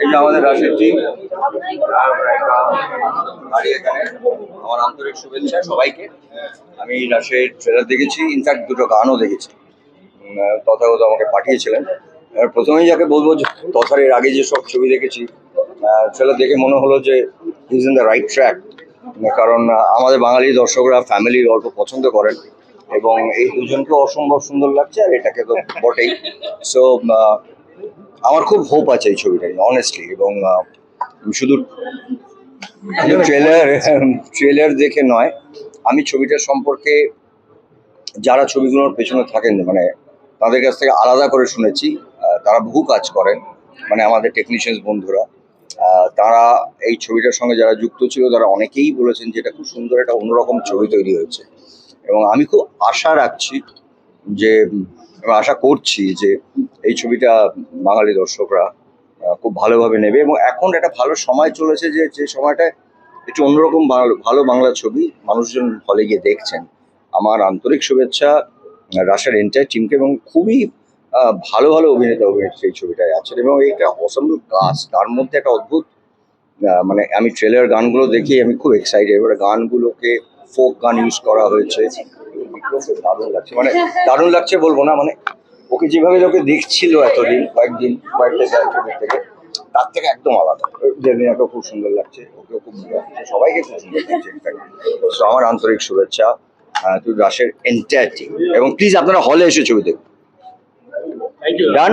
এই যে আমাদের রাশের টিম এখানে আমার আন্তরিক শুভেচ্ছা সবাইকে। আমি রাশের ট্রেলার দেখেছি ইনফ্যাক্ট দুটো গানও দেখেছি। তথাগত আমাকে পাঠিয়েছিলেন। প্রথমেই যাকে বলব যে তথার এর আগে যে সব ছবি দেখেছি ট্রেলার দেখে মনে হলো যে is in the right track কারণ আমাদের বাঙালি দর্শকরা ফ্যামিলি গল্প পছন্দ করেন। এবং এই দুজনকে অসম্ভব সুন্দর লাগছে আর এটাকে তো বটেই। সো আমার খুব হোপ আছে এই ছবিটা অনেস্টলি এবং শুধু ট্রেলার ট্রেলার দেখে নয়, আমি ছবিটার সম্পর্কে যারা ছবিগুলোর পেছনে থাকেন মানে তাদের কাছ থেকে আলাদা করে শুনেছি তারা বহু কাজ করেন মানে আমাদের টেকনিশিয়ানস বন্ধুরা তারা এই ছবিটার সঙ্গে যারা যুক্ত ছিল, তারা অনেকেই বলেছেন যে এটা খুব সুন্দর একটা অন্যরকম ছবি তৈরি হয়েছে। এবং আমি খুব আশা রাখছি যে আশা করছি যে এই ছবিটা বাঙালি দর্শকরা খুব ভালোভাবে নেবে এবং এখন একটা ভালো সময় চলেছে যে যে সময়টায় একটু অন্যরকম ভালো বাংলা ছবি মানুষজন হলে গিয়ে দেখছেন। আমার আন্তরিক শুভেচ্ছা রাশার এন্টায়ার টিমকে এবং খুবই ভালো ভালো অভিনেতা অভিনেত্রী এই ছবিটায় আছেন এবং একটা অসম্ভব কাজ তার মধ্যে একটা অদ্ভুত মানে আমি ট্রেলার গানগুলো দেখি, আমি খুব এক্সাইটেড এবারে গানগুলোকে ফোক গান ইউজ করা হয়েছে। বিক্রমকে দারুণ লাগছে। মানে দারুণ লাগছে বলব না মানে ওকে যেভাবে লোকে দেখছিল এতদিন কয়েকদিন কয়েকটা ছবির থেকে তার থেকে একদম আলাদা। জেলিনাকেও খুব সুন্দর লাগছে ওকেও খুব লাগছে সবাইকে খুব সুন্দর লাগছে তো আমার আন্তরিক শুভেচ্ছা তুই রাশের এন্টায়ার টিম এবং প্লিজ আপনারা হলে এসে ছবি দেখুন। ডান